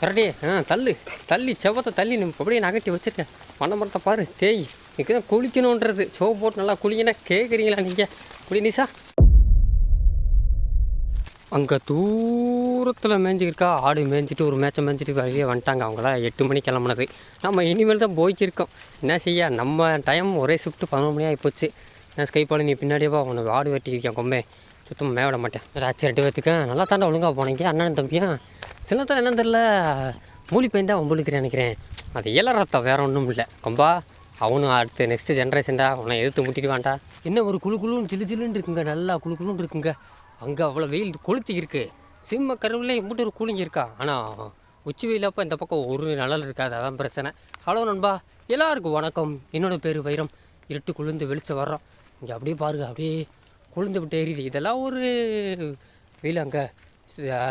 கரடி ஆ தள்ளு தள்ளி செவத்தை தள்ளி நீ அப்படியே நகட்டி வச்சிருக்கேன் பண்ண மரத்தை பாரு தேய் இதுக்கு தான் குளிக்கணுன்றது சோப்பு போட்டு நல்லா குளிங்கன்னா கேட்குறீங்களா நீங்கள் அப்படி நிசா? அங்கே தூரத்தில் மேய்ஞ்சிருக்கா ஆடு மேய்ஞ்சிட்டு ஒரு மேட்சம் மேய்ஞ்சிட்டு வெளியே வந்துட்டாங்க. அவங்களாம் எட்டு மணி கிளம்புனது. நம்ம இனிமேல் தான் போய்க்கிருக்கோம். என்ன செய்ய நம்ம டைம் ஒரே ஷிஃப்ட் பதினொரு மணி ஆகிப்போச்சு நான் ஸ்கைப்பால் நீ பின்னாடியே வா உன்னை ஆடு வெட்டி இருக்கேன் கொம்பே சுத்தமாக மேவிட மாட்டேன். ராச்சி ரெண்டு பேத்துக்கு நல்லா தாண்டா ஒழுங்காக போனீங்க அண்ணன் தம்பியும். சிலத்தில் என்னன்னு தெரில மூலி பையன் தான் நினைக்கிறேன். அது இயல ரத்தம் வேறு ஒன்றும் இல்லை. கொம்பா அவனும் அடுத்து நெக்ஸ்ட் ஜென்ரேஷன்டா அவனை எதிர்த்து முட்டிட்டு வாண்டா என்ன ஒரு குழு குழுன்னு சில்லு சில்லுன்னு இருக்குங்க நல்லா குழு குழுன்னு இருக்குங்க. அங்கே அவ்வளோ வெயில் கொளுத்தி இருக்குது சிம்ம கருவிலே இம்புட்டு ஒரு கூலிங் இருக்கா? ஆனால் உச்சி வெயிலப்போ இந்த பக்கம் ஒரு நிழல் இருக்காது அதான் பிரச்சனை. ஹலோ நண்பா எல்லாருக்கும் வணக்கம். என்னோடய பேர் வைரம். இருட்டு குளிர்ந்து வெளிச்சம் வர்றோம். இங்கே அப்படியே பாருங்க அப்படியே குளிர்ந்து விட்டு எரியுது. இதெல்லாம் ஒரு வெயில் அங்கே.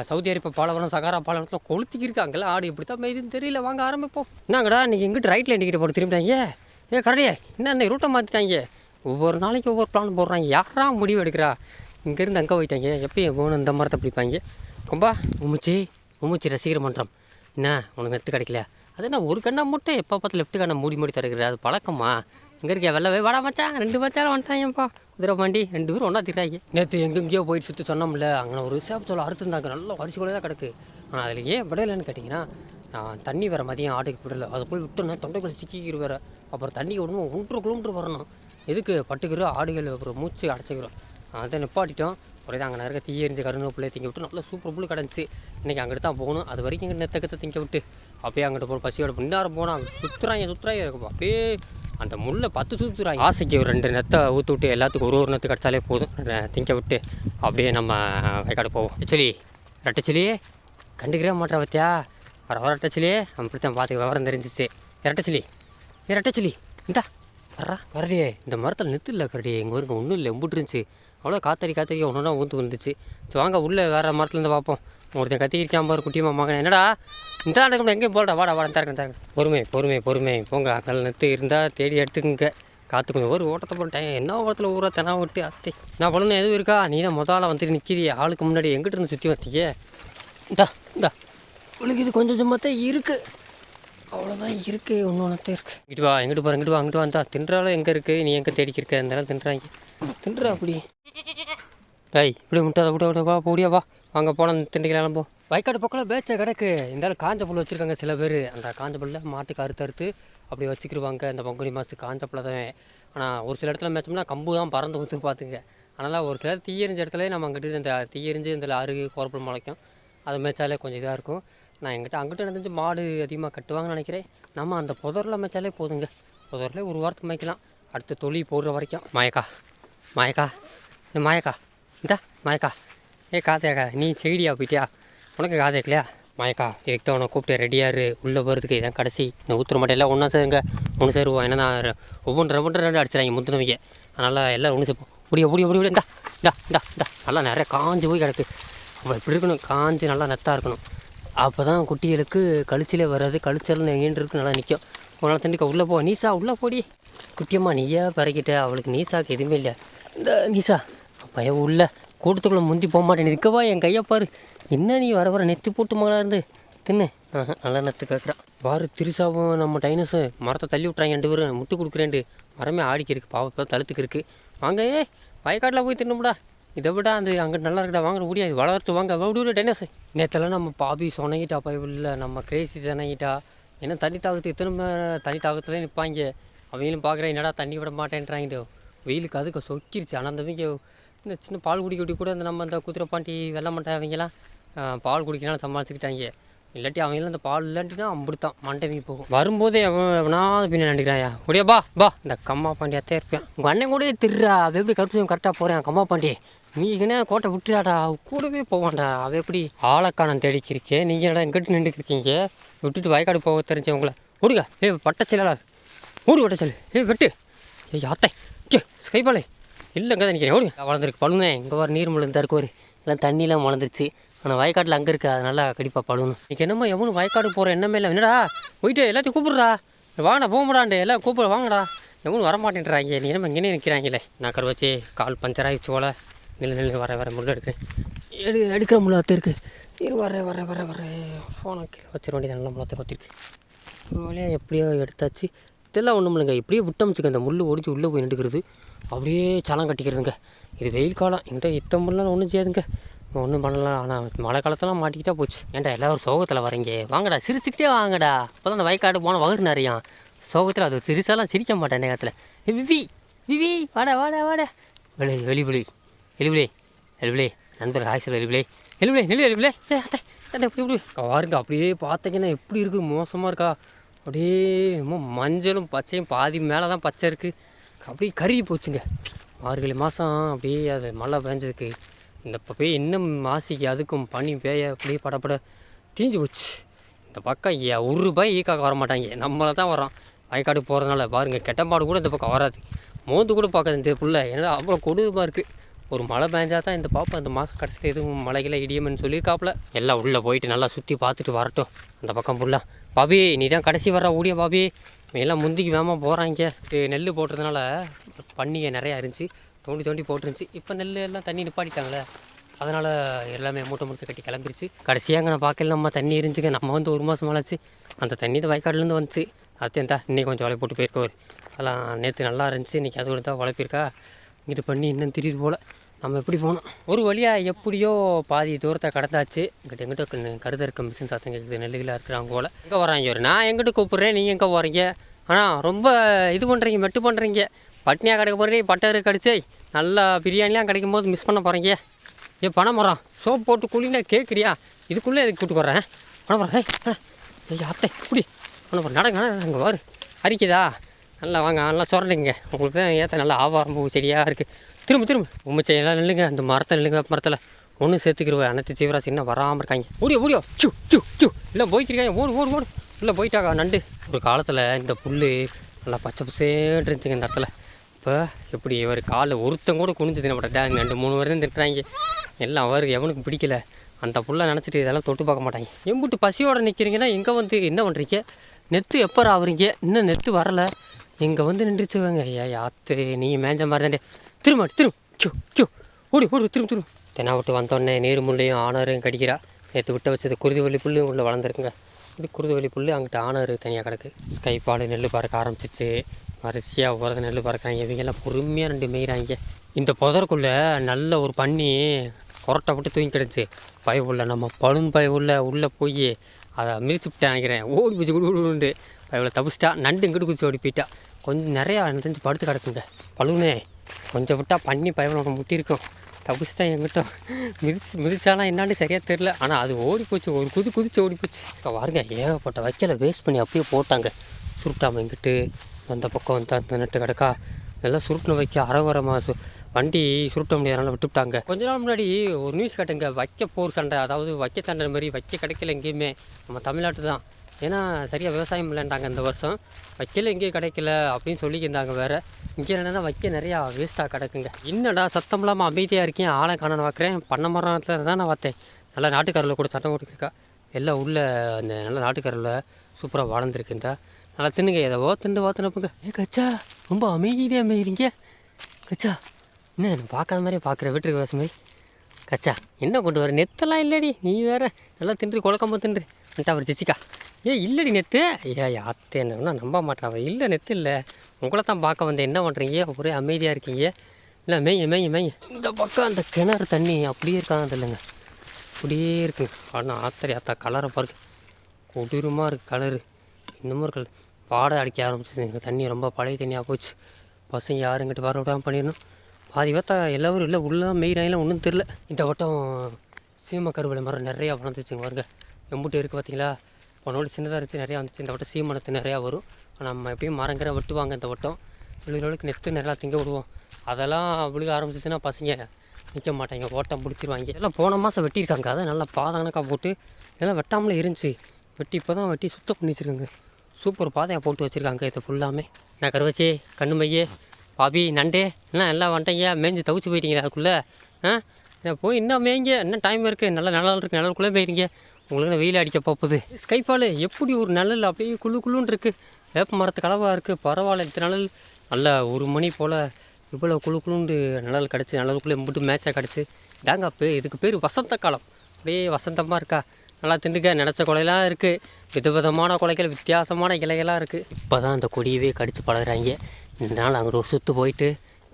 சவுதி அரேபியா பாலைவனம் சகாரா பாலவனத்தில் கொளுத்திக்கிருக்கு அங்கெல்லாம் ஆடு எப்படி தான் மேய்துன்னு தெரியல. வாங்க ஆரம்பிப்போம். என்னங்கடா நீங்கள் எங்கிட்ட ரைட்டில் நிற்கிட்டு போட்டு திரும்பிட்டாங்க. ஏ கரடியே என்ன இந்த ரூட்டை மாற்றிட்டாங்க ஒவ்வொரு நாளைக்கு ஒவ்வொரு பிளான் போடுறாங்க. யாரா முடிவு எடுக்கிறா? இங்கேருந்து அங்கே போயிட்டாங்க. எப்பயும் போகணும் இந்த மரத்தை பிடிப்பாங்க. ரொம்ப உமிச்சி உமிச்சி ரசிகர் மன்றம். என்ன உனக்கு நெத்து கிடைக்கல? அது என்ன ஒரு கண்ணா மட்டும் எப்போ பார்த்து லெஃப்ட் கண்ணை மூடி மூடி தருகிற அது பழக்கமா? இங்கே இருக்க வெள்ளவே வாடா மச்சான். ரெண்டு மச்சாலும் வந்துட்டாங்கப்பா. குதிரை ரெண்டு பேரும் ஒன்றா திட்டாங்க நேற்று எங்கெங்கேயோ போயிட்டு சுற்றி சொன்னோம்ல அங்கே ஒரு சேப் சொல்ல அறுத்துருந்தாங்க. நல்லா வரிசை கூட தான் கிடக்கு. ஆனால் அதில் ஏன் விடலைன்னு கேட்டிங்கன்னா நான் தண்ணி வர மதியம் ஆட்டுக்கு விடல. அதை போய் விட்டோன்னா தொண்டைக்குள்ள சிக்கிக்கிற வேறு. அப்புறம் தண்ணி விடணும் ஒன்றரை கிலோமீட்டர் வரணும். எதுக்கு? பட்டுக்கிறோம் ஆடுகள் அப்புறம் மூச்சு அடைச்சிக்கிறோம் அதை நிப்பாட்டிட்டோம். ஒரே தான் அங்கே நிறைய தீ எரிஞ்ச கருவேப்பிலையை திங்க விட்டு நல்லா சூப்பர் புல்லு கிடந்துச்சு. இன்றைக்கி அங்கிட்டு தான் போகணும். அது வரைக்கும் இங்கே நெத்தக்கத்தை திங்க விட்டு. அப்படியே அங்கிட்டு போகணும் பசியோட முன்னாரம் போனால் அங்கே சுற்றுறாங்க சுற்றுறாங்க இருக்கும் அப்படியே அந்த முள்ளை பத்து சுற்றுறாங்க ஆசைக்கு ஒரு ரெண்டு நெத்தை ஊற்றி விட்டு எல்லாத்துக்கும் ஒரு ஒரு நெத்து கிடச்சாலே போதும். திங்க விட்டு அப்படியே நம்ம வயக்காடு போவோம். ஆக்சுவலி ரெட்டச்சிலியே கண்டுக்கிறே மாட்டா பத்தியா? வர வர ரெட்டச்சிலியே அப்படித்தான் பார்த்து விவரம் தெரிஞ்சிச்சு. ரெட்டச்சிலி. ஏ இந்தா வர்றா. வரலையே இந்த மரத்தில் நெத்து இல்லை கரடியே. எங்கள் ஊருக்கு ஒன்றும் இல்லை எம்பிட்டு இருந்துச்சு. அவ்வளோ காத்தடி காத்தடி ஒன்று ஒன்றா ஊந்து வந்துச்சு சரி வாங்க உள்ளே வேறு மரத்துலேருந்து பார்ப்போம். ஒருத்தன் கத்திக்கிறிக்காம பாரு குட்டியம்மா மகன் என்னடா? இந்த ஆளுக்கு எங்கேயும் போடா வாடா வாடா தரேன் தரேன் பொறுமை பொறுமை பொறுமை. போங்க அங்கே நிறுத்து இருந்தால் தேடி எடுத்துக்கங்க. காத்துக்கோங்க ஒரு ஓட்டத்தை போட்டேன். என்ன ஓட்டத்தில் ஊரா தினா விட்டு அத்தை. நான் பொழுது எதுவும் இருக்கா? நீ தான் முதல்ல வந்துட்டு நிற்கிறியே ஆளுக்கு முன்னாடி எங்கிட்ட இருந்து சுற்றி வந்தீங்க? இந்தா இந்தா. உங்களுக்கு இது கொஞ்சம் சும்மாத்தான் இருக்குது அவ்வளோதான் இருக்குது ஒன்று ஒன்றத்தை இருக்குது இங்கிட்டு வா எங்கிட்டு பாரு இங்கிட்டு வா அங்கிட்டு வந்தா தின்றாலும் எங்கே இருக்குது நீ எங்கே தேடிக்கிருக்க? இருந்தாலும் தின்றாங்க. தின்றா அப்படி. டேய் இப்படி முட்டாத விட விட வா போடியா வா. அங்கே போனால் அந்த திண்டிக்கலாம் போ வயக்காடு பக்கம் பேச்ச கிடக்கு. இருந்தாலும் காஞ்ச புல் வச்சுருக்காங்க சில பேர். அந்த காஞ்ச புல்ல மாட்டுக்கு அறுத்து அறுத்து அப்படி வச்சுக்கிருவாங்க. இந்த பங்குனி மாதத்துக்கு காஞ்ச புல்ல தான். ஆனால் ஒரு சில இடத்துல மேய்ச்சோம்னா கம்பு தான் பறந்து ஊற்று பார்த்துங்க. அதனால் ஒரு சில தீயறிஞ்ச இடத்துல நம்ம அங்கிட்டு இந்த தீயறிஞ்சு இந்த அருகு கோரப்புல் முளைக்கும். அதை மேய்ச்சாலே கொஞ்சம் இதாக இருக்கும். நான் எங்கிட்ட அங்கிட்ட நடந்துச்சு மாடு அதிகமாக கட்டுவாங்கன்னு நினைக்கிறேன். நம்ம அந்த புதரில் மேய்ச்சாலே போதுங்க. புதரில் ஒரு வாரத்துக்கு மேய்க்கலாம். அடுத்த தொழி போடுற வரைக்கும். மயக்கா. மாயக்கா ஏ மாயக்கா இந்த மாயக்கா ஏ காத்தையாக்கா நீ செடியா போயிட்டியா உனக்கு காதைக்கலையா மாயக்கா இதுக்கு தான் உனக்கு கூப்பிட்டு ரெடியாக இரு உள்ளே போகிறதுக்கு இதான் கடைசி இந்த ஊத்துற மட்டும் எல்லாம் ஒன்றா சேருங்க ஒன்று சேருவோம் ஏன்னா ஒவ்வொன்று ரெண்டு ரெண்டு அடிச்சிடாங்க முந்தினவங்க அதனால் எல்லாம் ஒன்று சேர்ப்போம் முடிய முடிய முடிய இந்தா இந்தா இந்தா இந்தா நல்லா நிறைய காஞ்சு போய் கிடக்கு அப்போ இப்படி இருக்கணும் காஞ்சு நல்லா நெத்தாக இருக்கணும் அப்போ தான் குட்டிகளுக்கு கழிச்சிலே வராது கழிச்சல் இருக்கு நல்லா நிற்கும் ஒரு நாள் தண்டிக்க உள்ளே போ நீசா உள்ளே போடி குட்டியம்மா நீயே பறக்கிட்ட அவளுக்கு நீசாக்கு எதுவுமே இல்லை இந்த நிஷா பையன் உள்ள கூட்டத்துக்குள்ளே முந்தி போக மாட்டேன். இருக்கவா என் கையை பாரு. என்ன நீ வர வர நெத்தி போட்டு மகளா இருந்து? தின்னு. நல்லா நெத்து கேட்குறான் பாரு திருசாவும் நம்ம டைனஸு மரத்தை தள்ளி விட்றாங்க ரெண்டு பேரும். முட்டு கொடுக்குறேன்ட்டு. மரமே ஆடிக்கு இருக்குது பாவம் தழுத்துக்கு இருக்கு. வாங்க ஏ வயக்காட்டில் போய் தின்னுமுடா இதை விட அந்த அங்கே நல்லா இருக்கடா. வாங்க முடியாது வளர்த்து வாங்க. விட டைனஸ் நேற்றுலாம் நம்ம பாபி சொனங்கிட்டா இல்லை நம்ம கிரேசி சொனங்கிட்டா. ஏன்னா தண்ணி தாகத்து இத்தனை தண்ணி தாகத்துல நிற்பாங்க அவங்களும் பார்க்குறேன் என்னடா தண்ணி விட மாட்டேன்றாங்க வெயிலுக்கு அதுக்கு சொக்கிருச்சு. ஆனால் அந்தவங்க இந்த சின்ன பால் குடிக்க குடி கூட இந்த நம்ம அந்த குதிரைப்பாண்டி பாண்டி அவங்கெல்லாம் பால் குடிக்கனால சமாளிச்சுக்கிட்டாங்க. இல்லாட்டி அவங்களாம் அந்த பால் இல்லாட்டினா அம்பிடுத்தான். மண்டவி போகும். வரும்போதே அவன் எவனாவது பின்ன நினைக்கிறாயா முடியா பா பா. இந்த கம்மா பாண்டியாத்தே இருப்பேன். உங்கள் அண்ணன் கூட திருறா அவ எப்படி கருத்து கரெக்டாக போகிறேன் கம்மா பாண்டி? நீ என்ன கோட்டை விட்டுறாடா. கூடவே போவான்டா. அவ எப்படி ஆளக்கானம் தேடிக்கிருக்கேன் நீங்கள் என்னடா எங்கிட்ட நின்றுக்கிருக்கீங்க விட்டுட்டு வயக்காடு போக தெரிஞ்சவங்கள. ஓடுங்க ஏ பட்டச்செல்லடா ஓடு பட்டச்சல் ஏ வெட்டு. ஏய் யாத்தை கே ஸ்கைபாலே இல்லைங்க தான் நினைக்கிறேன். ஓடி வளர்ந்துருக்கு பழுனே இங்கே வர நீர் முழுந்தா இருக்கு ஒரு எல்லாம் தண்ணிலாம் வளர்ந்துருச்சு. ஆனால் வயக்காட்டில் அங்கே இருக்குது அதனால கண்டிப்பாக பழுணும் இன்னைக்கு என்னமோ எவனும் வயக்காடு போகிற என்னமே இல்லை. என்னடா? போயிட்டு எல்லாத்தையும் கூப்பிட்றா. வாங்கடா போக எல்லாம் கூப்பிட வாங்கடா. எவனும் வரமாட்டேன்றாங்க. நீ என்னமோ இங்கே நிற்கிறாங்களே நான் கரு வச்சு கால் பஞ்சர் ஆகிடுச்சு போல. நில நில வர வர முள்ள எடுக்கிறேன். எடு எடுக்கிற முள்ள அத்தை இருக்கு. இரு வர வர வர வர. ஃபோனை கீழே வச்சிட வேண்டியது நல்லா முளத்தில் வச்சிருக்கு ஒரு வழியாக எப்படியோ எடுத்தாச்சு. இதெல்லாம் ஒன்றும் இல்லைங்க. இப்படியே விட்டமிச்சுக்க அந்த முள் ஒடிச்சு உள்ளே போய் நின்றுக்கிறது. அப்படியே சலம் கட்டிக்கிறதுங்க. இது வெயில் காலம். என்கிட்ட இத்த முள்ளெலாம் ஒன்றும் செய்யாதுங்க. ஒன்றும் பண்ணலாம். ஆனால் மழை காலத்தெல்லாம் மாட்டிக்கிட்டா போச்சு. ஏன்டா எல்லோரும் சோகத்தில் வரீங்க? வாங்கடா சிரிச்சுக்கிட்டே வாங்கடா. அப்போ தான் அந்த வயக்காடு போன வகுறு நிறையா. சோகத்தில் அது சிரிச்சாலாம் சிரிக்க மாட்டேன் நேரத்தில். விவி விவி வாடா வாடா வாடா. வெளி வெளிபுலி வெளிபுலி எலிபுலே நண்பர் ஹாய் சார் எலிபுலே நெல் நெல்லு அத்தை அத்தை இப்படி இப்படி. பாருங்க அப்படியே பார்த்தீங்கன்னா எப்படி இருக்குது மோசமாக இருக்கா? அப்படியே மஞ்சளும் பச்சையும் பாதி மேலே தான் பச்சை இருக்குது அப்படியே கருகி போச்சுங்க. மார்கழி மாதம் அப்படியே அது மழை பெஞ்சதுக்கு இந்த போய் இன்னும் மாசிக்கு அதுக்கும் பனி பேய அப்படியே படப்பட தீஞ்சு போச்சு. இந்த பக்கம் ஏ- ஒரு ரூபாய் ஈக்காக்க வர மாட்டாங்க. நம்மளை தான் வரோம் வயக்காடு போகிறதுனால பாருங்கள் கெட்டப்பாடு கூட இந்த பக்கம் வராது. மோந்து கூட பார்க்காது இந்த புள்ள. ஏன்னா அவ்வளோ கொடூரமாக இருக்குது ஒரு மழை பேஞ்சா தான் இந்த பாப்பா இந்த மாதம் கடைசியில் எதுவும் மழைகளை இடியும்னு சொல்லியிருக்காப்புல. எல்லாம் உள்ளே போயிட்டு நல்லா சுற்றி பார்த்துட்டு வரட்டும். அந்த பக்கம் ஃபுல்லாக பாபி நீ தான் கடைசி வர்ற ஊடிய பாபி. எல்லாம் முந்திக்கு வேகமாக போகிறாங்க நெல் போட்டதுனால பண்ணிகை நிறையா இருந்துச்சு. தோண்டி தோண்டி போட்டுருந்துச்சு. இப்போ நெல் எல்லாம் தண்ணி நிப்பாட்டிட்டாங்களே. அதனால் எல்லாமே மூட்டை முடிச்சு கட்டி கிளம்பிருச்சு. கடைசியாக நான் பார்க்கல. நம்ம தண்ணி இருந்துச்சுங்க. நம்ம வந்து ஒரு மாதம் மழைச்சு. அந்த தண்ணி தான் வயக்காடுலேருந்து வந்துச்சு. அது எந்தா இன்னைக்கு கொஞ்சம் வலை போட்டு போயிருக்கோர் அதெல்லாம் நேற்று நல்லா இருந்துச்சு. இன்றைக்கி அது தான் வளர்ப்பிருக்கா இங்கிட்டு பண்ணி இன்னும் திடீர் போல். நம்ம எப்படி போனோம் ஒரு வழியாக எப்படியோ பாதி தூரத்தை கடந்தாச்சு. இங்கிட்ட எங்கிட்ட கருத இருக்க மிஷின் சத்தம் கேட்குது நெல்லுகளாக இருக்கிறாங்க போல். எங்கே வராங்க ஒரு நான் எங்கிட்ட கூப்பிட்றேன்? நீங்கள் எங்கே போகிறீங்க ஆனால் ரொம்ப இது பண்ணுறீங்க மெட்டு பண்ணுறீங்க பட்னியாக கிடைக்க போகிறீங்க பட்டர் கடிச்சு நல்லா பிரியாணிலாம் கிடைக்கும் போது மிஸ் பண்ண போகிறீங்க ஏ பணம் மரம் சோப் போட்டு குளினா கேட்குறியா இதுக்குள்ளே எதுக்கு கூட்டு போகிறேன் பணம் மரம் ஏய் அத்தை இப்படி பணம் மரம் நடங்க அங்கே வரு அரிக்குதா? நல்லா வாங்க நல்லா சொல்கிறீங்க உங்களுக்கு தான் ஏற்ற நல்லா ஆவாரம் பூ செடியாக இருக்குது திரும்ப திரும்ப. உண்மை எல்லாம் நில்லுங்க. அந்த மரத்தை நில்லுங்க மரத்தில். ஒன்றும் சேர்த்துக்கிருவேன் அனைத்து ஜீவராசி இன்னும் வராமல் இருக்காங்க. ஓடியோ ஓடியோ. சு சு சு இல்லை போய்க்கிருக்காங்க. ஓடு ஓடு ஓடு. இல்லை போயிட்டாக்கா நண்டு. ஒரு காலத்தில் இந்த புல் நல்லா பச்சை பசேன்னு இருந்துச்சுங்க இந்த இடத்துல. இப்போ எப்படி ஒரு காலில் ஒருத்தன் கூட குனிஞ்சு தின மாட்டேன் ரெண்டு மூணு பேரும் திட்டுறாங்க. எல்லாம் அவருக்கு எவனுக்கு பிடிக்கல. அந்த புள்ள நினச்சிட்டு இதெல்லாம் தொட்டு பார்க்க மாட்டாங்க. எம்புட்டு பசியோடு நிற்கிறீங்கன்னா எங்கே வந்து என்ன பண்ணுறீங்க நெத்து எப்போ ஆகுறீங்க இன்னும் நெத்து வரலை. இங்கே வந்து நின்றுச்சுவாங்க ஐயா யாத்து. நீங்கள் மேஞ்ச மாதிரி தானே திரும்ப திரும்ப. சோ சோ ஓடி ஓடி திரும்ப திரும்ப. தென்னா விட்டு வந்தோடனே நீர் முள்ளையும் ஆனரையும் கடிக்கிறா. நேற்று விட்ட வச்சது குருதிவள்ளி புல்லு உள்ளே வளர்ந்துருக்குங்க. இது குருதிவள்ளி புல் அங்கிட்ட ஆனர் தனியாக கிடக்கு. ஸ்கை நெல் பறக்க ஆரம்பிச்சிச்சு. வரிசையாக போகிறது நெல் பறக்கிறாங்க. இவங்கெல்லாம் பொறுமையாக ரெண்டு மேய்கிறாங்க இந்த புதருக்குள்ளே நல்ல ஒரு பண்ணி கொரட்டை விட்டு தூங்கி கிடச்சி பயவுள்ள நம்ம பழும் பயவுள்ள உள்ளே போய் அதை மிதிச்சு விட்டேன் நினைக்கிறேன். ஓடி பிடிச்சி குடுண்டு பயவுள்ள தப்பிச்சிட்டா நண்டு இங்கிட்டு குதிச்சு ஓடி போயிட்டா. கொஞ்சம் நிறையா எனக்கு தெரிஞ்சு படுத்து கிடக்குங்க. பழுனே கொஞ்சம் விட்டால் பண்ணி பயவுள்ள முட்டியிருக்கும். தான் எங்கிட்ட. மிதிச்சு மிதிச்சாலாம் என்னான்னு சரியாக தெரில ஆனால் அது ஓடி போச்சு ஒரு குதி குதிச்சு ஓடி போச்சு இப்போ பாருங்க ஏகப்பட்ட வைக்கல வேஸ்ட் பண்ணி அப்படியே போட்டாங்க. சுருட்டாமல் எங்கிட்டு அந்த பக்கம் வந்து அந்த நட்டு கிடக்கா. நல்லா சுருட்டின வைக்க அறவரமாக சு வண்டி சுருட்ட முடியாதனால விட்டுவிட்டாங்க. கொஞ்ச நாள் முன்னாடி ஒரு நியூஸ் கேட்டுங்க வைக்க போர் சண்டை. அதாவது வைக்க சண்டை மாதிரி வைக்க கிடைக்கல எங்கேயுமே. நம்ம தமிழ்நாட்டு தான் ஏன்னா சரியாக விவசாயம் இல்லைன்றாங்க இந்த வருஷம். வைக்கல எங்கேயும் கிடைக்கல அப்படின்னு சொல்லிக்கிருந்தாங்க வேறு. இங்கே என்னென்னா வைக்க நிறையா வேஸ்ட்டாக கிடக்குங்க. என்னடா சத்தம் இல்லாமல் அமைதியாக இருக்கேன் ஆளை காணன்னு பார்க்குறேன் பண்ண மரத்தில் தான் நான் பார்த்தேன். நல்லா நாட்டுக்காரில் கூட சட்டம் போட்டுருக்கா எல்லாம் உள்ள அந்த நல்ல நாட்டுக்காரில் சூப்பராக வளர்ந்துருக்கு இந்த. நல்லா தின்னுங்க எதவோ தின்னு ஓத்துனப்புங்க ஏ கச்சா ரொம்ப அமைதியாக அமைகிறீங்க கச்சா என்ன என்ன பார்க்காத மாதிரியே பார்க்குற வீட்டுக்கு வேச மாதிரி. கச்சா என்ன கொண்டு வர? நெத்தெல்லாம் இல்லைடி நீ வேற. நல்லா தின்று குழக்கமாக தின்று. வந்துட்டா அவர் ஜிச்சிக்கா ஏ இல்லடி நெத்து. ஏ அத்தை என்ன நம்ப மாட்டான் அவன் இல்லை நெத்து இல்லை. உங்களை தான் பார்க்க வந்தேன் என்ன பண்ணுறீங்க ஒரே அமைதியாக இருக்கீங்க. இல்லை மேய மேய மேய இந்த பக்கம் அந்த கிணறு தண்ணி அப்படியே இருக்காங்க இல்லைங்க. அப்படியே இருக்குங்க ஆனால் ஆத்தரி ஆத்தா கலரை பாருங்க. கொடூரமாக இருக்குது கலரு. இன்னமும் இருக்கு. பாட அடிக்க ஆரம்பிச்சிருங்க தண்ணி ரொம்ப பழைய தண்ணியாக போச்சு. பசங்க யாரும் வர விடாமல் பண்ணிடணும். பாதி பார்த்தா எல்லாரும் இல்லை உள்ளே மெயினாயிலாம் ஒன்றும் தெரில இந்த வட்டம் சீம கருவேல மரம் நிறையா வளர்ந்துச்சுங்க பாருங்க. எம்புட்டு இருக்குது பார்த்தீங்களா போனோட சின்னதாக இருந்துச்சு நிறையா வந்துச்சு. இந்த வட்டம் சீமனத்து நிறையா வரும். ஆனால் நம்ம எப்பயும் மரங்கிற வெட்டுவாங்க இந்த வட்டம். விழுகிறவளுக்கு நெத்து நிறையா திங்க விடுவோம். அதெல்லாம் விழுக ஆரம்பிச்சிச்சுன்னா பசங்க. நிற்க மாட்டாங்க ஓட்டம் பிடிச்சிருவாங்க. எல்லாம் போன மாதம் வெட்டியிருக்காங்க. அதை நல்லா பாதகணக்காக போட்டு எல்லாம் வெட்டாமலே இருந்துச்சு. வெட்டி இப்போ தான் வெட்டி சுத்தம் பண்ணி வச்சுருக்காங்க. சூப்பர் பாதையாக போட்டு வச்சுருக்காங்க இது ஃபுல்லாமே நான் கருவச்சி கண்ணு மையே பாபி நண்டே எல்லாம் எல்லாம் வந்துட்டீங்க. மேய்ஞ்சி தவிச்சு போயிட்டீங்களா அதுக்குள்ளே. ஆ? போய் இன்னும் மேய்ங்க. இன்னும் டைம் இருக்குது நல்ல நிழல் இருக்குது நிழலுக்குள்ளே போயிருங்க உங்களுக்கு வெயில் அடிக்க போகுது. ஸ்கைஃபாலு எப்படி ஒரு நிழல் அப்படியே குளு குழுன்னு இருக்குது வேப்ப மரத்து கலவாக இருக்குது பரவாயில்ல இந்த நிழல் நல்ல ஒரு மணி போல் இவ்வளோ குளு குளுண்டு நிழல் கிடச்சி நிழலுக்குள்ளே முட்டு மேட்சாக கிடச்சி. இதாங்க பே இதுக்கு பேர் வசந்த காலம். அப்படியே வசந்தமாக இருக்கா? நல்லா திண்டுக்க நினச்ச கொலையெல்லாம் இருக்குது விதவிதமான கொலைகள் வித்தியாசமான இலைகளாக இருக்குது இப்போ தான் அந்த கொடியவே கடித்து பழகுறாங்க. இந்த நாள் அங்கே ஒரு சுற்று போயிட்டு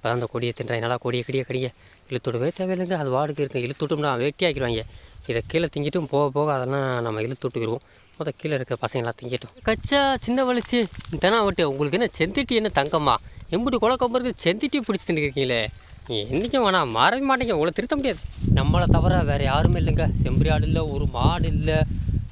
அப்போ தான் அந்த கொடியை தின்றாங்க நல்லா கொடியை கடிய கடிய. இழுத்துடவே தேவையில்லைங்க. அது வாடுக்கு இருக்குது இழுத்துட்டோம்னா வெட்டியாக்கிடுவாங்க இதை கீழே திங்கிட்டும் போக போக அதெல்லாம் நம்ம இழுத்து மொத்த கீழே இருக்க பசங்களாம் திங்கிட்டோம். கச்சா சின்ன வலிச்சு. தினா விட்டு உங்களுக்கு என்ன செந்திட்டி என்ன தங்கம்மா? எம்புட்டு கொலை கம்பருக்கு செந்திட்டி பிடிச்சி தின்னுக்கிறீங்களே என்றைக்கும் வேணாம் மாறவே மாட்டேங்க. உங்களை திருத்த முடியாது. நம்மளை தவிர வேறு யாருமே இல்லைங்க. செம்பரி ஆடு இல்லை ஒரு மாடு இல்லை.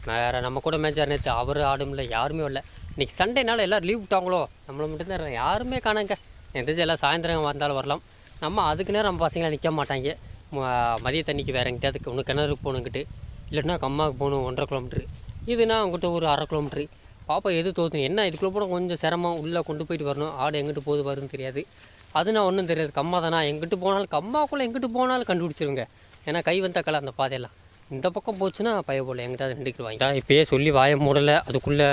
வேறு நம்ம கூட மேஜர் நேற்று அவர் ஆடும் இல்லை யாருமே இல்லை இன்றைக்கி சண்டேனால எல்லோரும் லீவ் விட்டாங்களோ? நம்மளை மட்டும்தான் யாருமே காணாங்க. எந்திரிச்சு எல்லாம் சாயந்தரம் வந்தாலும் வரலாம். நம்ம அதுக்கு நேரம் நம்ம பசங்களாம் நிற்க மாட்டாங்க. ம- மதிய தண்ணிக்கு வேறு எங்கிட்ட ஒன்று கிணறுக்கு போகணுங்கிட்டு இல்லைன்னா கம்மாவுக்கு போகணும் ஒன்றரை கிலோமீட்ரு இதுனா உங்கள்கிட்ட ஒரு அரை கிலோமீட்ரு பாப்பா எது தோத்துணும் என்ன? இதுக்குள்ளே கூட கொஞ்சம் சிரமம். உள்ளே கொண்டு போயிட்டு வரணும். ஆடு எங்கிட்டு போகுது வரும்னு தெரியாது. அது நான் ஒன்றும் தெரியாது. கம்மா தானா? எங்கிட்டு போனாலும் கம்மாக்குள்ளே எங்கிட்டு போனாலும் கண்டுபிடிச்சிருங்க. ஏன்னா கை வந்த கலை அந்த பாதையெல்லாம். இந்த பக்கம் போச்சுன்னா பய போல் எங்கிட்ட அது நின்றுக்குவாங்க இப்பயே சொல்லி வாய மூடலை. அதுக்குள்ளே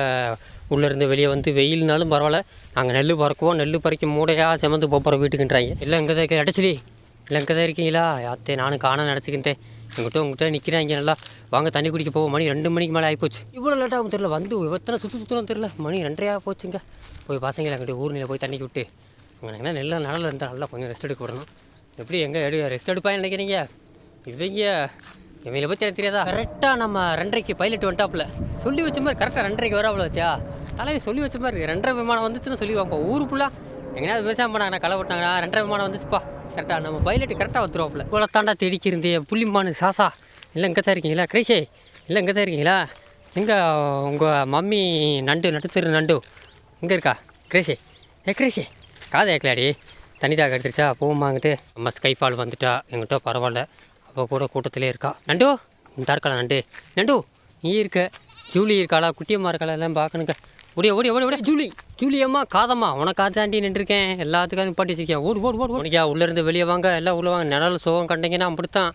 உள்ளேருந்து வெளியே வந்து வெயில்னாலும் பரவாயில்ல. நாங்கள் நெல் பறக்குவோம். நெல் பறிக்கும் மூடையாக செமந்து போகிற வீட்டுக்குன்றாங்க. இல்லை எங்கே தான் இருக்க இல்லை எங்கே தான் இருக்கீங்களா? அத்தை நானும் காண நினச்சிக்கிட்டேன் எங்கிட்ட உங்ககிட்ட நிற்கிறாங்க நல்லா. வாங்க தண்ணி குடிக்க போவோம். மணி ரெண்டு மணிக்கு மேலே ஆகிப்போச்சு இவ்வளோ லேட்டாகவும் தெரில வந்து எத்தனை சுற்று சுற்றுலாம் தெரில மணி ரெண்டரையாக போச்சுங்க. போய் பசங்களை அங்கிட்ட ஊர்நிலை போய் தண்ணி விட்டு அங்கே என்ன நடல இருந்தால் நல்லா கொஞ்சம் ரெஸ்ட் எடுக்க விடணும். எப்படி எங்கே எடு ரெஸ்ட் எடுப்பான்னு நினைக்கிறீங்க? இவங்க இவங்களை பற்றி எனக்கு தெரியாதா? கரெக்டாக நம்ம ரெண்டரைக்கு பைலட் வந்துட்டாப்புல. சொல்லி வச்ச மாதிரி கரெக்டாக ரெண்டரைக்கு வராப்புல வத்தியா தலைவி சொல்லி வச்ச மாதிரி ரெண்டரை விமானம் வந்துச்சுன்னு சொல்லிடுவாங்க ஊருக்குள்ளே எங்கேயாவது விவசாயம் பண்ணாங்க களை விட்டாங்கன்னா ரெண்டரை விமானம் வந்துச்சுப்பா. கரெக்டாக நம்ம பைலட்டு கரெக்டாக வந்துருவாப்புல. இவ்வளோ தாண்டா தேடிக்கிருந்தே புள்ளிமானு சாசா. இல்லை இங்கே தான் இருக்கீங்களா? கிரேஷே இல்லை இங்கே தான் இருக்கீங்களா? எங்கே உங்கள் மம்மி நண்டு நடுத்தரு நண்டு இங்கே இருக்கா? கிரேஷே. ஏ கிரேஷே காதை ஏக்கலாடி தண்ணி தாக எடுத்துருச்சா போகுமாங்கிட்டு நம்ம ஸ்கைஃபால் வந்துட்டா. எங்கிட்ட பரவாயில்ல. அப்போ கூட கூட்டத்திலே இருக்கா. நண்டு இந்த இருக்கலாம் நண்டு? நண்டு நீ இருக்க. ஜூலி இருக்காளா? குட்டியம்மா இருக்காளா? எல்லாம் பார்க்கணுங்க. ஓடியா ஓடியா ஓடி ஓடியா ஜூலி ஜூலி அம்மா காதம்மா உனக்கு தாண்டி நின்றுருக்கேன். எல்லாத்துக்கும் பாட்டி வச்சிருக்கேன் ஓடு ஓடு ஓடு. ஓடியா உள்ளேருந்து வெளியே வாங்க. எல்லாம் உள்ள வாங்க. நிழல் சுகம் கண்டிங்கன்னா அப்படித்தான்.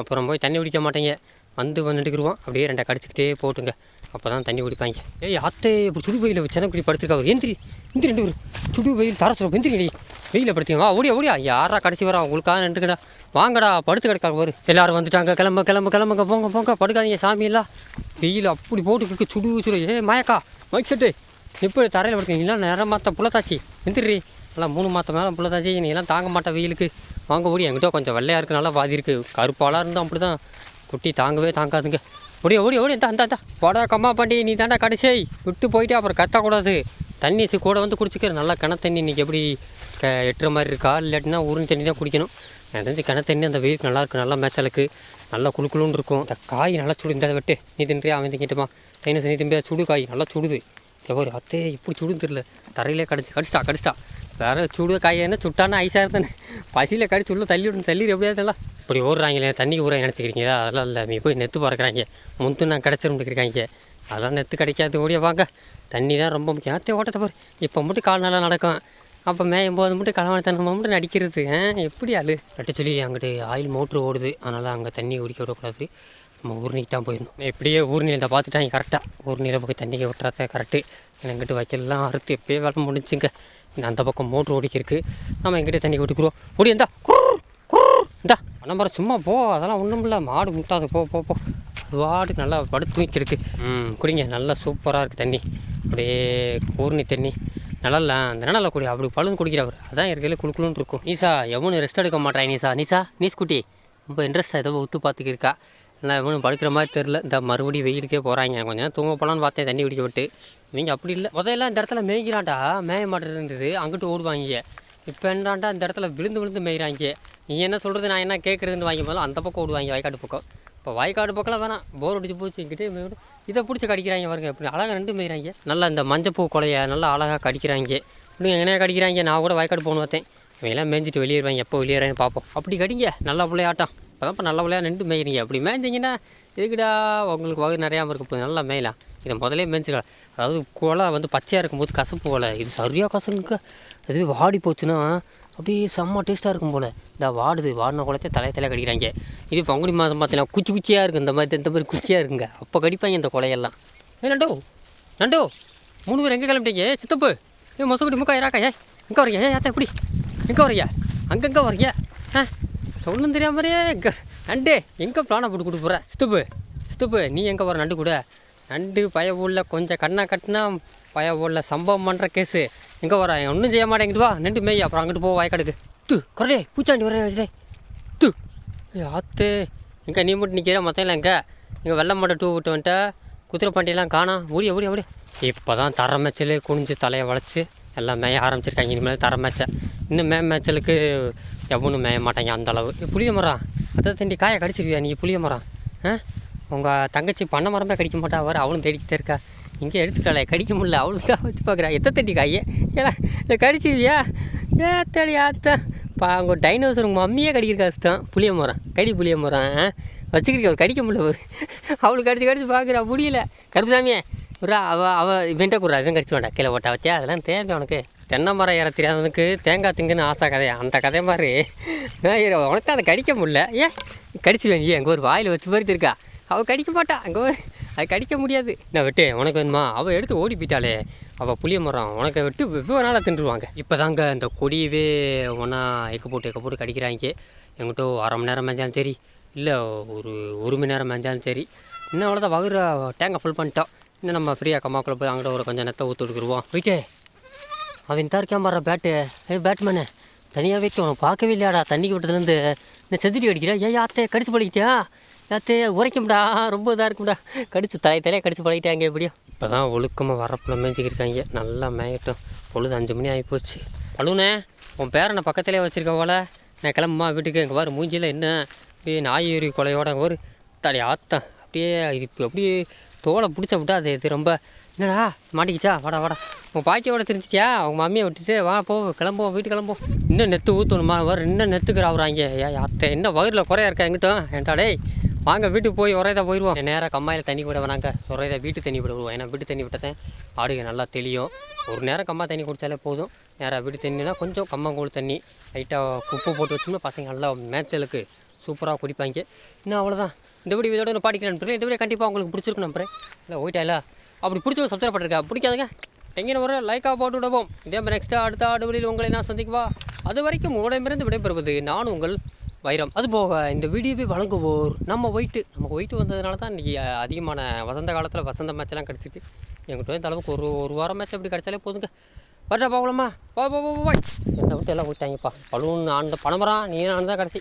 அப்புறம் போய் தண்ணி குடிக்க மாட்டேங்க. வந்து வந்துட்டுக்குருவோம் அப்படியே ரெண்டை கடிச்சிக்கிட்டே போட்டுங்க. அப்போ தான் தண்ணி குடிப்பாங்க. ஏய் அத்தை இப்படி சுடு வெயில் சென்னை குடி படுத்துருக்கா எந்திரி எந்திரி ரெண்டு பேரும். சுடு வெயில் தர சொல்ல எந்திரி வெயிலில் படுத்துங்க வா ஓடியா ஓடியா. யாரா கடைசி வரா? உங்களுக்காக நின்றுக்கடா. வாங்கடா படுத்து கிடக்காக ஒரு எல்லாரும் வந்துட்டாங்க. கிளம்ப கிளம்ப கிளம்புங்க. போங்க போங்க. படுக்காதீங்க சாமி எல்லாம். வெயில் அப்படி போட்டுருக்கு சுடு சுடு. ஏ மயக்கா. Mic set. இப்போ தரையில் படுக்கீங்களா நிற மாற்ற புள்ளத்தாச்சி. எந்திரி. எல்லாம் மூணு மாதம் மேலே புள்ளத்தாச்சி. நீ எல்லாம் தாங்க மாட்டேன் வெயிலுக்கு. வாங்க ஓடி. என்கிட்ட கொஞ்சம் வெள்ளையாக இருக்குது நல்லா பாதி இருக்குது கருப்பாலாம் இருந்தால் அப்படி தான் குட்டி தாங்கவே தாங்காதுங்க. ஓடி ஓடி ஓடி. இந்த அந்த போடா கம்மா பாண்டி. நீ தாண்டா கடைசி. விட்டு போயிட்டு அப்புறம் கத்தக்கூடாது. தண்ணி சி- கூட வந்து குடிச்சிக்கிற நல்லா கிணத்தண்ணி இன்றைக்கி எப்படி எட்டுற மாதிரி இருக்கா? இல்லாட்டினா உருணி தண்ணி தான் குடிக்கணும். எனக்கு தெரிஞ்சு கிணத்தண்ணி தண்ணி அந்த வெயிலுக்கு நல்லா நல்லா மேய்ச்சலுக்கு நல்லா குளுக்குளுன்னு இருக்கும். இந்த காய் நல்லா சுடு இந்த வெட்டு. நீ தின்றியா? அவன் திங்கிட்டுமா டைனஸ் நீ திம்பியா சுடு காய். நல்லா சுடுது. எவ்வளோ அத்தே இப்படி சுடுன்னு தெரியல. தரையிலே கடிச்சு கடிச்சிட்டா கடிச்சிட்டா. வேறு சுடு காய் என்ன சுட்டானா ஐஸாக இருந்தேன் பசியில் கடிச்சு உள்ளே தள்ளி விடணும் தள்ளி எப்படியாதுல இப்படி ஓடுறாங்களே தண்ணி ஊற நினச்சிக்கிறீங்க அதெல்லாம் இல்லை. நீ போய் நெத்து பறக்கிறாங்க. முந்து நான் கிடச்சிருந்துருக்காங்க அதெல்லாம் நெத்து கிடைக்காது ஓடிய வாங்க. தண்ணி தான் ரொம்ப முக்கியம். அத்தே ஓட்டத்தை பாரு. இப்போ மட்டும் கால் நல்லா நடக்கும். அப்போ மேயும் போது மட்டும் களவாணி தண்ணி மட்டும் நடிக்கிறது. எப்படி ஆள்? நட்டு சொல்லி அங்கிட்டு ஆயில் மோட்ரு ஓடுது. அதனால் அங்கே தண்ணி குடிக்க விடக்கூடாது. நம்ம ஊர்னிக்கு தான் போயிடணும் எப்படியே ஊர்நிலை பார்த்துட்டாங்க கரெக்டாக ஊர்நிலை போய் தண்ணிக்கு விட்டுறத கரெக்டு எங்கிட்ட வைக்கலாம் அறுத்து எப்பயே வேலை முடிஞ்சுங்க. இந்த அந்த பக்கம் மோட்ரு ஓடிக்கிருக்கு நம்ம எங்கிட்ட தண்ணி விட்டுக்குறோம் ஓடி இந்தா இந்தா. நம்பரை சும்மா போ அதெல்லாம் ஒன்றும் இல்லை. மாடு முட்டாது போ போ போ. அது நல்லா படுத்து தூக்கிருக்கு ம் குடிங்க. நல்லா சூப்பராக இருக்குது தண்ணி. அப்படியே ஊர்னி தண்ணி. நல்லா அந்த நிழலில் குடி அப்படி பழுந்து குடிக்கிறவர் அதான் இருக்கையில் குளுக்குளுன்னு இருக்கும். நீசா எவனும் ரெஸ்ட் எடுக்க மாட்டான் நீசா? நீசா நீஸ் குட்டி. ரொம்ப இன்ட்ரெஸ்ட்டாக ஏதோ ஒத்து பார்த்துக்கிருக்கா இல்லை எவனும் படுக்கிற மாதிரி தெரில இந்த மறுபடியும் வெயிலுக்கே போகிறாங்க கொஞ்ச நேரம் தூங்க போகலான்னு பார்த்தேன் தண்ணி குடிக்க விட்டு. நீங்கள் அப்படி இல்லை. முதல்ல இந்த இடத்துல மேய்க்கிறான்டா. மேய மாட்டேன் இருந்தது. அங்கிட்டு ஓடுவாங்க. இப்போ என்னடாண்டா இந்த இடத்துல விழுந்து விழுந்து மேய்கிறாங்க நீ என்ன சொல்கிறது நான் என்ன கேட்குறதுன்னு வாங்கி போதும் அந்த பக்கம் ஓடுவாங்க வயக்காட்டு பக்கம். இப்போ வயக்காடு பக்கம்லாம் வேணாம். போர் அடிச்சு போச்சு எங்கிட்டே இதை பிடிச்சி கடிக்கிறாங்க பாருங்க இப்படி அழகாக ரெண்டு மேய்கிறாங்க நல்லா இந்த மஞ்சப்பூ கொலையை நல்லா அழகாக கடிக்கிறாங்க. இப்படி எங்கனையா கடிக்கிறாங்க? நான் கூட வயக்காடு போகணும் பார்த்தேன். இவங்கெல்லாம் மேய்ஞ்சிட்டு வெளியேறுவாங்க எப்போ வெளியேறான்னு பார்ப்போம். அப்படி கடிங்க நல்லா பிள்ளையாட்டம். அப்போ தான் நல்ல விளையாட நின்று மேய்கிறீங்க அப்படி மேய்ஞ்சிங்கன்னா இதுக்குடா உங்களுக்கு வகை நிறையா இருக்க போகுது. நல்லா மேயலாம். இதை முதலே மேய்ச்சிக்கலாம் அதாவது குலை வந்து பச்சையாக இருக்கும்போது கசப்பு போல் இது சரியாக கசங்க அதுவே வாடி போச்சுன்னா அப்படியே செம்ம டேஸ்ட்டாக இருக்கும் போல். இந்த வாடுது வாடின குளத்தை தலையை தலையை கடிக்கிறாங்க. இது பங்குனி மாதம் பார்த்தீங்கன்னா குச்சி குச்சியாக இருக்குது இந்த மாதிரி இந்த மாதிரி குச்சியாக இருக்குங்க. அப்போ கடிப்பாங்க இந்த குலையெல்லாம். ஏ நண்டோ. நண்டோ. மூணு பேர் எங்கே கிளம்பிட்டீங்க? ஏ சித்தப்பு. ஏ மொசக்குடி முக்கா இறாக்கா ஏ எங்கே வரீங்க ஏ ஏத்த எப்படி? எங்கே வரீங்க அங்கங்கே வரீங்க ஆ? ஒன்றும் தெரியாம மாதிரியே எங்கே நண்டு எங்கே பிளானை போட்டு கொடுக்க சித்தப்பு சித்துப்பு சித்துப்பு நீ எங்கே வர நண்டு கூட? நண்டு பய ஊரில் கொஞ்சம் கண்ணா கட்டினா பய ஊரில் சம்பவம் பண்ணுற கேஸு எங்கே வர ஒன்றும் செய்ய மாட்டேங்கிட்டு வா. நண்டு மேய் அப்புறம் அங்கிட்டு போ வாய்க்காடுக்கு து குரலே பூச்சாண்டி வரேன் வச்சுட்டே. து. ஆத்து. எங்கே நீ மட்டும் நிற்கிற மொத்தம் எங்கே இங்கே. வெள்ளை மாட்டை டூ விட்டு வந்துட்டு. குதிரை பண்டிலாம் காணாம் ஓடிய ஓடிய ஓடிய. இப்போ தான் தர மேய்ச்சல் குனிஞ்சு தலையை வளைச்சி எல்லாம் மேய ஆரம்பிச்சிருக்காங்க. இனிமேல் தர மேய்ச்சல் இன்னும் மே மேய்ச்சலுக்கு எவனும் மேய மாட்டாங்க அந்த அளவு. புளிய மரம். அதை தண்டி காயை கடிச்சிருவியா நீ புளிய மரம்? ஆ? உங்கள் தங்கச்சி பண்ண மரமே கடிக்க மாட்டா. வர அவளும் தேடிக்கிட்டே இருக்கா. இங்கே எடுத்துட்டாளே கடிக்க முடியல. அவளுக்கு தான் வச்சு பார்க்குறா எத்த தட்டி காயே? ஏலா இதை கடிச்சிருவியா ஏ தேடி ஆத்தா பா அவங்க டைனோசர் உங்கள் மம்மியே கடிக்கிற கஷ்டம் புளிய மரம். கடி புளிய மரம் வச்சுக்கிறீங்க அவர் கடிக்க முடியல ஒரு அவளுக்கு கடிச்சு கடிச்சு பார்க்குறா முடியல. கருப்புசாமியே ஒரு அவ அவ இவன்ட்ட குறா இவன் கடிச்சு வேண்டாம். கீழே போட்டா வச்சா அதெல்லாம் தேவை உனக்கு தென்னை மரம் ஏற தெரியாதவனுக்கு தேங்காய் திங்குன்னு ஆசை கதையா அந்த கதை மாதிரி. உனக்கு அதை கடிக்க முடியல. ஏன் கடிச்சிருவேன் ஏன் எங்கள் ஒரு வாயில் வச்சு பறித்திருக்கா. அவள் கடிக்க மாட்டா. அங்கே அது கடிக்க முடியாது. நான் விட்டு உனக்கு வேணுமா? அவள் எடுத்து ஓடி போயிட்டாளே. அவள் புளிய மரம் உனக்கு விட்டு வெவ்வேறு நாளாக தின்றுவாங்க. இப்போ தாங்க இந்த கொடியவே ஒன்றா எக்க போட்டு எக்க போட்டு கடிக்கிறாங்க. எங்கிட்ட அரை மணி நேரம் மேஞ்சாலும் சரி இல்லை ஒரு ஒரு மணி நேரம் மேஞ்சாலும் சரி இன்னும் அவ்வளோதான் வகுற டேங்கை ஃபுல் பண்ணிட்டோம். இன்னும் நம்ம ஃப்ரீயாக கம்மாக்குள்ளே போய் அங்கிட்ட ஒரு கொஞ்சம் நெத்தை ஊற்று கொடுக்குருவோம் போயிட்டே. அவன் தான் இருக்கான் பாரு பேட்டு ஏய் பேட்மேனு தனியாக உனக்கு பார்க்கவே இல்லையாடா? தண்ணிக்கு விட்டதுலேருந்து இந்த செதுட்டி அடிக்கிறேன் ஏன் யாத்தே கடிச்சு பழகிச்சா யாத்தே உரைக்கும்டா ரொம்ப இதாக இருக்கும்டா. கடிச்சு தலை தலையாக கடிச்சு பழகிட்டாங்க எப்படியோ. இப்போ தான் ஒழுக்கமாக வரப்புல மேய்ச்சிக்கிருக்காங்க நல்லா மேயட்டும். பொழுது அஞ்சு மணி ஆகி போச்சு பழுனே உன் பேரனை பக்கத்துலேயே வச்சுருக்க போல. நான் கிளம்புமா வீட்டுக்கு? எங்கள் பாரு மூஞ்சியில் என்ன? அப்படியே நாயேறி கொலையோட ஒரு தலை ஆத்தம். அப்படியே இப்போ அப்படியே தோலை பிடிச்ச விட்டா அது இது ரொம்ப. என்னடா மாட்டிக்கிச்சா? வாடா வாடா. உன் பாக்கியோட தெரிஞ்சிட்டியா? அவங்க மம்மியை விட்டுட்டு வா போ கிளம்புவோம் வீட்டு கிளம்புவோம். இன்னும் நெத்து ஊற்றணுமா வர இன்னும் நெத்துக்கு ராவுறாங்க ஏ அத்தை என்ன வயிறில் குறையா இருக்கா எங்கிட்டும்? ஏன்டா டேய். வாங்க வீட்டுக்கு போய் உரையதா போயிடுவோம் நேராக கம்மாயில் தண்ணி விட வேணாங்க உரையதான் வீட்டு தண்ணி விட விடுவோம். ஏன்னா வீட்டு தண்ணி விட்டதேன் ஆடுகள் நல்லா தெளியும். ஒரு நேரம் கம்மா தண்ணி குடித்தாலே போதும். நேராக வீட்டு தண்ணினா கொஞ்சம் கம்மங்கூழ் தண்ணி. லைட்டாக உப்பு போட்டு வச்சோம்னா பசங்க நல்லா மேய்ச்சலுக்கு சூப்பராக குடிப்பாங்க. இன்னும் அவ்வளோதான் இந்த வீடியோ இதோட நான் பாடிக்கிறேன். நண்பர்களே. இந்த வீடியோ கண்டிப்பாக உங்களுக்கு பிடிச்சிருக்கு நம்புறேன். இல்லை ஓயிட்டா இல்லை? அப்படி பிடிச்ச சப்ஸ்கிரைப் பண்ணிருக்கா பிடிக்காதுங்க எங்கே ஒரு லைக்காக போட்டு விடுவோம். இதே மாதிரி நெக்ஸ்ட்டு அடுத்த ஆடு வழியில் உங்களை நான் சந்திக்குவா? அது வரைக்கும் உங்களிடமிருந்து விடைபெறுவது நான் உங்கள் வைரம். அது போக இந்த வீடியோவை வழங்குவோர் நம்ம ஒயிட்டு நம்ம ஒயிட்டு வந்ததுனால தான் இன்றைக்கி அதிகமான வசந்த காலத்தில் வசந்த மேட்ச்லாம் கிடச்சிது எங்கிட்ட இந்த அளவுக்கு ஒரு ஒரு வாரம் மேட்ச் அப்படி கிடச்சாலே போதுங்க. வரட்டா போகலாமா வா போ வா என்னை விட்டு எல்லாம் போயிட்டாங்கப்பா. பலூன் அந்த பணமரா நீ நான் தான் கிடச்சி